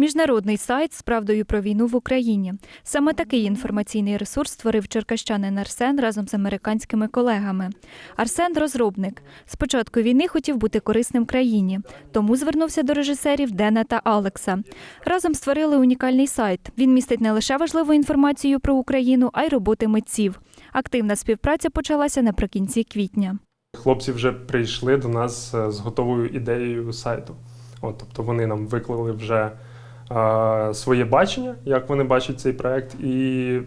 Міжнародний сайт з правдою про війну в Україні. Саме такий інформаційний ресурс створив черкащанин Арсен разом з американськими колегами. Арсен розробник. З початку війни хотів бути корисним країні, тому звернувся до режисерів Дена та Алекса. Разом створили унікальний сайт. Він містить не лише важливу інформацію про Україну, а й роботи митців. Активна співпраця почалася наприкінці квітня. Хлопці вже прийшли до нас е, з готовою ідеєю сайту. От, тобто вони нам виклали вже е, своє бачення, як вони бачать цей проект. І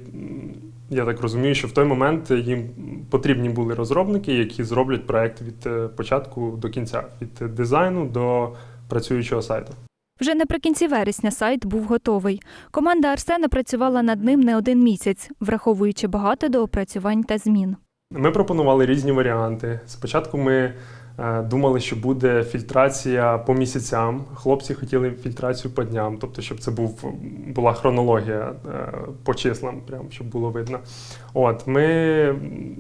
я так розумію, що в той момент їм потрібні були розробники, які зроблять проект від е, початку до кінця, від дизайну до працюючого сайту. Вже наприкінці вересня сайт був готовий. Команда Арсена працювала над ним не один місяць, враховуючи багато доопрацювань та змін. Ми пропонували різні варіанти. Спочатку ми думали, що буде фільтрація по місяцям. Хлопці хотіли фільтрацію по дням, тобто, щоб це був, була хронологія е, по числам, прям, щоб було видно. От, ми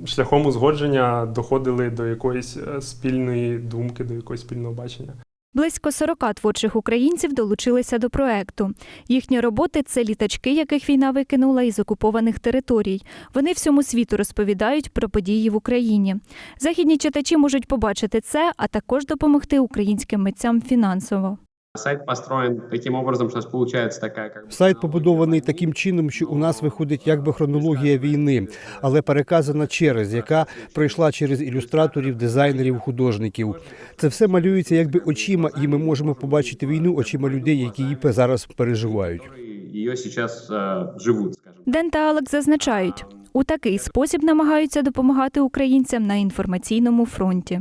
шляхом узгодження доходили до якоїсь е, спільної думки, до якогось спільного бачення. Близько 40 творчих українців долучилися до проекту. Їхні роботи це літачки, яких війна викинула із окупованих територій. Вони всьому світу розповідають про події в Україні. Західні читачі можуть побачити це, а також допомогти українським митцям фінансово. Сайт построен таким образом, что у нас получается такая как бы... Сайт побудований таким чином, що у нас виходить якби хронологія війни, але переказана через, яка пройшла через ілюстраторів, дизайнерів, художників. Це все малюється якби очима, і ми можемо побачити війну очима людей, які її зараз переживають. которые ее сейчас э, живут, скажем. Ден та Алекс зазначають, у такий спосіб намагаються допомагати українцям на інформаційному фронті.